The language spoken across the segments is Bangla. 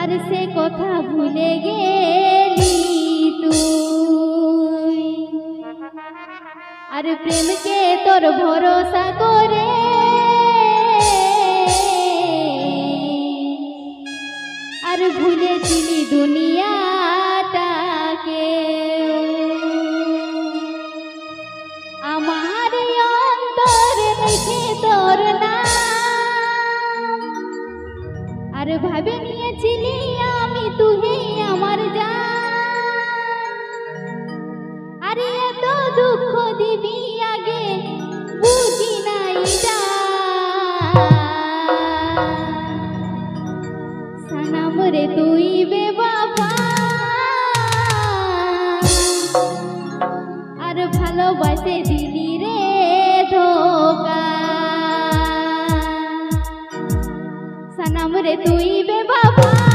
আর সে কথা ভুলে গেলি তুই। আর প্রেমকে তোর ভরসা করে আর ভুলে ভুলেছিলি দুনিয়াটাকে। আমার অন্তর দেখে তোর না আর ভাবিনি নাম রে তুই বে বাবা।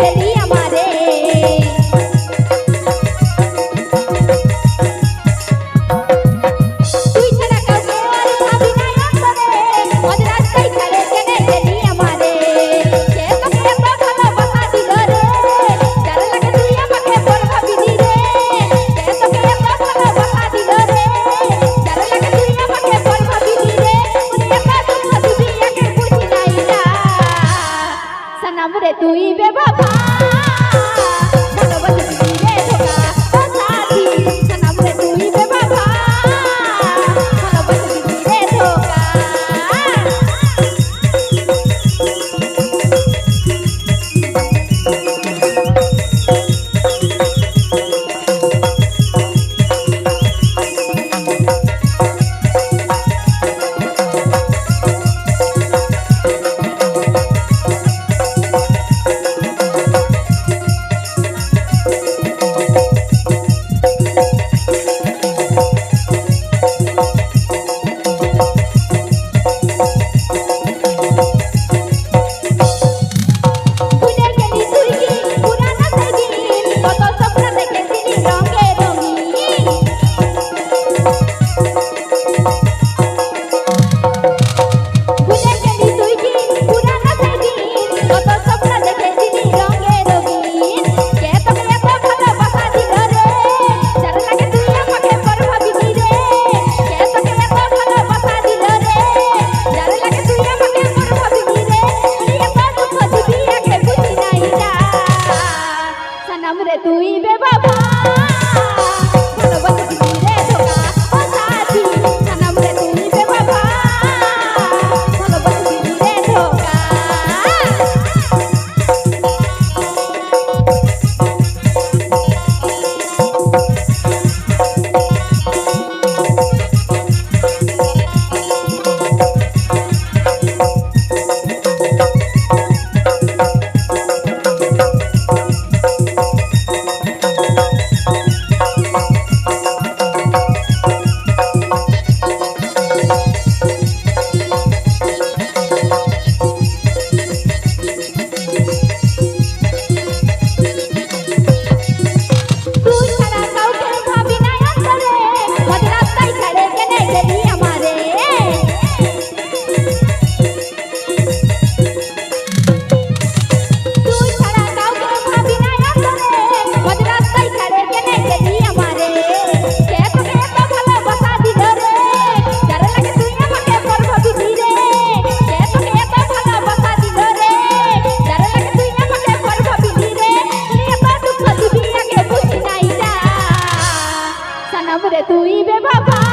Hey. বাবা